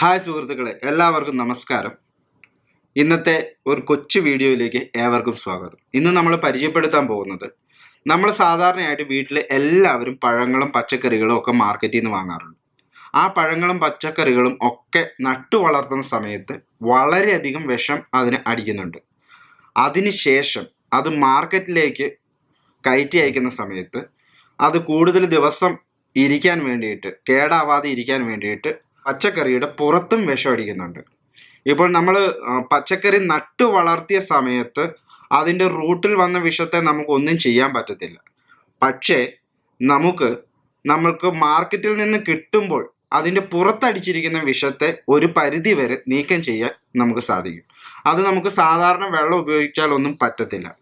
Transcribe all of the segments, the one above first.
Hi സുഹൃത്തുക്കളെ എല്ലാവർക്കും നമസ്കാരം. ഇന്നത്തെ ഒരു കൊച്ചു വീഡിയോയിലേക്ക് ഏവർക്കും സ്വാഗതം. ഇന്ന് നമ്മൾ പരിചയപ്പെടുത്താൻ പോകുന്നത് നമ്മൾ സാധാരണയായിട്ട് വീട്ടിൽ എല്ലാവരും പഴങ്ങളും പച്ചക്കറികളും ഒക്കെ മാർക്കറ്റിൽ നിന്ന് വാങ്ങാറുണ്ട്. ആ പഴങ്ങളും പച്ചക്കറികളും ഒക്കെ നട്ടു വളർത്തുന്ന സമയത്ത് വളരെയധികം വിഷം അതിന് അടിക്കുന്നുണ്ട്. അതിനുശേഷം അത് മാർക്കറ്റിലേക്ക് കയറ്റി അയക്കുന്ന സമയത്ത് അത് കൂടുതൽ ദിവസം ഇരിക്കാൻ വേണ്ടിയിട്ട് കേടാവാതെ ഇരിക്കാൻ വേണ്ടിയിട്ട് പച്ചക്കറിയുടെ പുറത്തും വിഷം അടിക്കുന്നുണ്ട്. ഇപ്പോൾ നമ്മൾ പച്ചക്കറി നട്ടു വളർത്തിയ സമയത്ത് അതിന്റെ റൂട്ടിൽ വന്ന വിഷത്തെ നമുക്കൊന്നും ചെയ്യാൻ പറ്റത്തില്ല. പക്ഷേ നമുക്ക് നമ്മൾക്ക് മാർക്കറ്റിൽ നിന്ന് കിട്ടുമ്പോൾ അതിന്റെ പുറത്തടിച്ചിരിക്കുന്ന വിഷത്തെ ഒരു പരിധി വരെ നീക്കം ചെയ്യാൻ നമുക്ക് സാധിക്കും. അത് നമുക്ക് സാധാരണ വെള്ളം ഉപയോഗിച്ചാൽ ഒന്നും പറ്റത്തില്ല.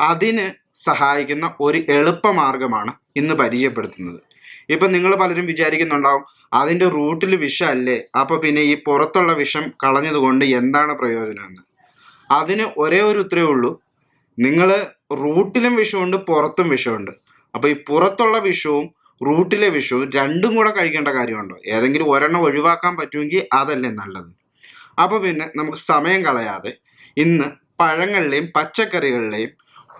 അതിന് സഹായിക്കുന്ന ഒരു എളുപ്പമാർഗമാണ് ഇന്ന് പരിചയപ്പെടുത്തുന്നത്. ഇപ്പം നിങ്ങൾ പലരും വിചാരിക്കുന്നുണ്ടാവും അതിന്റെ റൂട്ടിൽ വിഷമല്ലേ അപ്പോൾ പിന്നെ ഈ പുറത്തുള്ള വിഷം കളഞ്ഞതുകൊണ്ട് എന്താണ് പ്രയോജനം എന്ന്? അതിന് ഒരേ ഒരു ഉത്തരവേ ഉള്ളൂ. നിങ്ങൾ റൂട്ടിലും വിഷമുണ്ട് പുറത്തും വിഷമുണ്ട് അപ്പോൾ ഈ പുറത്തുള്ള വിഷവും റൂട്ടിലെ വിഷവും രണ്ടും കൂടെ കഴിക്കേണ്ട കാര്യമുണ്ടോ? ഏതെങ്കിലും ഒരെണ്ണം ഒഴിവാക്കാൻ പറ്റുമെങ്കിൽ അതല്ലേ നല്ലത്. അപ്പോൾ പിന്നെ നമുക്ക് സമയം കളയാതെ ഇന്ന് പഴങ്ങളിലെയും പച്ചക്കറികളിലെയും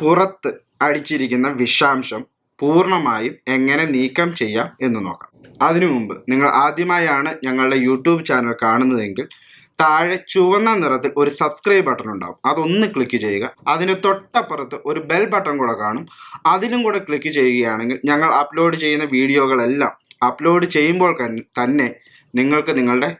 പുറത്ത് അടിച്ചിരിക്കുന്ന വിഷാംശം പൂർണമായും എങ്ങനെ നീക്കം ചെയ്യാം എന്ന് നോക്കാം. അതിനു മുമ്പ് നിങ്ങൾ ആദ്യമായാണ് ഞങ്ങളുടെ യൂട്യൂബ് ചാനൽ കാണുന്നതെങ്കിൽ താഴെ ചുവന്ന നിറത്തിൽ ഒരു സബ്സ്ക്രൈബ് ബട്ടൺ ഉണ്ടാവും. അതൊന്ന് ക്ലിക്ക് ചെയ്യുക. അതിന് തൊട്ടപ്പുറത്ത് ഒരു ബെൽ ബട്ടൺ കൂടെ കാണും. അതിലും കൂടെ ക്ലിക്ക് ചെയ്യുകയാണെങ്കിൽ ഞങ്ങൾ അപ്ലോഡ് ചെയ്യുന്ന വീഡിയോകളെല്ലാം അപ്ലോഡ് ചെയ്യുമ്പോൾ തന്നെ നിങ്ങൾക്ക് നിങ്ങളുടെ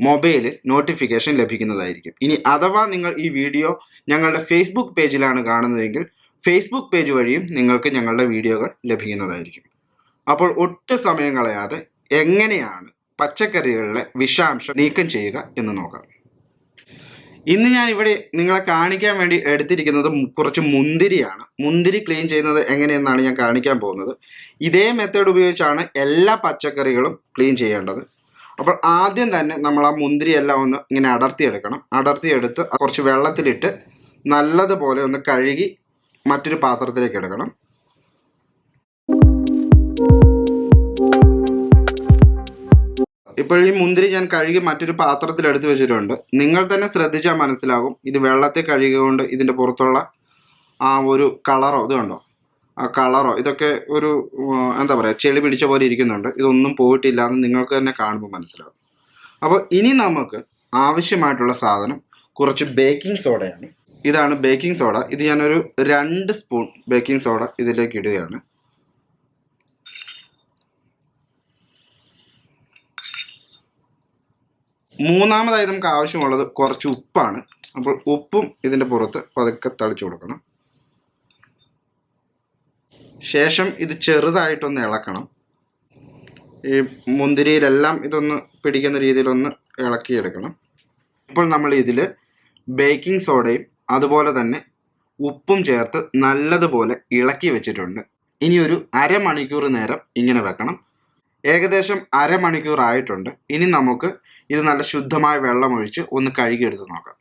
മൊബൈലിൽ നോട്ടിഫിക്കേഷൻ ലഭിക്കുന്നതായിരിക്കും. ഇനി അഥവാ നിങ്ങൾ ഈ വീഡിയോ ഞങ്ങളുടെ ഫേസ്ബുക്ക് പേജിലാണ് കാണുന്നതെങ്കിൽ ഫേസ്ബുക്ക് പേജ് വഴിയും നിങ്ങൾക്ക് ഞങ്ങളുടെ വീഡിയോകൾ ലഭിക്കുന്നതായിരിക്കും. അപ്പോൾ ഒട്ടും സമയം കളയാതെ എങ്ങനെയാണ് പച്ചക്കറികളിലെ വിഷാംശം നീക്കം ചെയ്യുക എന്ന് നോക്കാം. ഇന്ന് ഞാൻ ഇവിടെ നിങ്ങളെ കാണിക്കാൻ വേണ്ടി എടുത്തിരിക്കുന്നത് കുറച്ച് മുന്തിരിയാണ്. മുന്തിരി ക്ലീൻ ചെയ്യുന്നത് എങ്ങനെയെന്നാണ് ഞാൻ കാണിക്കാൻ പോകുന്നത്. ഇതേ മെത്തേഡ് ഉപയോഗിച്ചാണ് എല്ലാ പച്ചക്കറികളും ക്ലീൻ ചെയ്യേണ്ടത്. അപ്പോൾ ആദ്യം തന്നെ നമ്മൾ ആ മുന്തിരി എല്ലാം ഒന്ന് ഇങ്ങനെ അടർത്തിയെടുക്കണം. അടർത്തിയെടുത്ത് കുറച്ച് വെള്ളത്തിലിട്ട് നല്ലതുപോലെ ഒന്ന് കഴുകി മറ്റൊരു പാത്രത്തിലേക്ക് എടുക്കണം. ഇപ്പോൾ ഈ മുന്തിരി ഞാൻ കഴുകി മറ്റൊരു പാത്രത്തിൽ എടുത്തു വെച്ചിട്ടുണ്ട്. നിങ്ങൾ തന്നെ ശ്രദ്ധിച്ചാൽ മനസ്സിലാകും ഇത് വെള്ളത്തിൽ കഴുകിക്കൊണ്ട് ഇതിന്റെ പുറത്തുള്ള ആ ഒരു കളറോ ഇത് കണ്ടോ? ആ കളറോ ഇതൊക്കെ ഒരു എന്താ പറയുക ചെളി പിടിച്ച പോലെ ഇരിക്കുന്നുണ്ട്. ഇതൊന്നും പോയിട്ടില്ല എന്ന് നിങ്ങൾക്ക് തന്നെ കാണുമ്പോൾ മനസ്സിലാകും. അപ്പോൾ ഇനി നമുക്ക് ആവശ്യമായിട്ടുള്ള സാധനം കുറച്ച് ബേക്കിംഗ് സോഡയാണ്. ഇതാണ് ബേക്കിംഗ് സോഡ ഇത് ഞാനൊരു രണ്ട് സ്പൂൺ ബേക്കിംഗ് സോഡ ഇതിലേക്ക് ഇടുകയാണ്. മൂന്നാമതായി നമുക്ക് ആവശ്യമുള്ളത് കുറച്ച് ഉപ്പാണ്. അപ്പോൾ ഉപ്പും ഇതിന്റെ പുറത്ത് പതുക്കെ തളിച്ചു കൊടുക്കണം. ശേഷം ഇത് ചെറുതായിട്ടൊന്ന് ഇളക്കണം. ഈ മുന്തിരിയിലെല്ലാം ഇതൊന്ന് പിടിക്കുന്ന രീതിയിലൊന്ന് ഇളക്കിയെടുക്കണം. ഇപ്പോൾ നമ്മൾ ഇതിൽ ബേക്കിംഗ് സോഡയും അതുപോലെ തന്നെ ഉപ്പും ചേർത്ത് നല്ലതുപോലെ ഇളക്കി വെച്ചിട്ടുണ്ട്. ഇനി ഒരു അരമണിക്കൂർ നേരം ഇങ്ങനെ വെക്കണം. ഏകദേശം അരമണിക്കൂർ ആയിട്ടുണ്ട് ഇനി നമുക്ക് ഇത് നല്ല ശുദ്ധമായ വെള്ളമൊഴിച്ച് ഒന്ന് കഴുകിയെടുത്ത് നോക്കാം.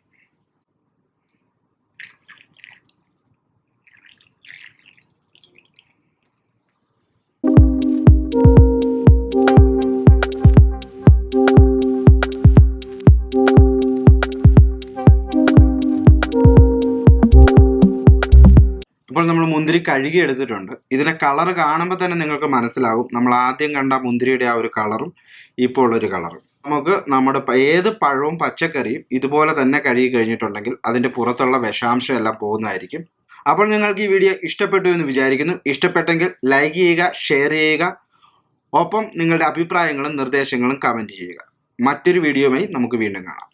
ഇപ്പോൾ നമ്മൾ മുന്തിരി കഴുകി എടുത്തിട്ടുണ്ട്. ഇതിന്റെ കളർ കാണുമ്പോൾ തന്നെ നിങ്ങൾക്ക് മനസ്സിലാകും. നമ്മൾ ആദ്യം കണ്ട മുന്തിരിയുടെ ആ ഒരു കളറും ഇപ്പോൾ ഉള്ളൊരു കളറും. നമുക്ക് നമ്മുടെ ഏത് പഴവും പച്ചക്കറിയും ഇതുപോലെ തന്നെ കഴുകി കഴിഞ്ഞിട്ടുണ്ടെങ്കിൽ അതിന്റെ പുറത്തുള്ള വിഷാംശം എല്ലാം പോകുന്നതായിരിക്കും. അപ്പോൾ നിങ്ങൾക്ക് ഈ വീഡിയോ ഇഷ്ടപ്പെട്ടു എന്ന് വിചാരിക്കുന്നു. ഇഷ്ടപ്പെട്ടെങ്കിൽ ലൈക്ക് ചെയ്യുക ഷെയർ ചെയ്യുക. ഒപ്പം നിങ്ങളുടെ അഭിപ്രായങ്ങളും നിർദ്ദേശങ്ങളും കമന്റ് ചെയ്യുക. മറ്റൊരു വീഡിയോയുമായി നമുക്ക് വീണ്ടും കാണാം.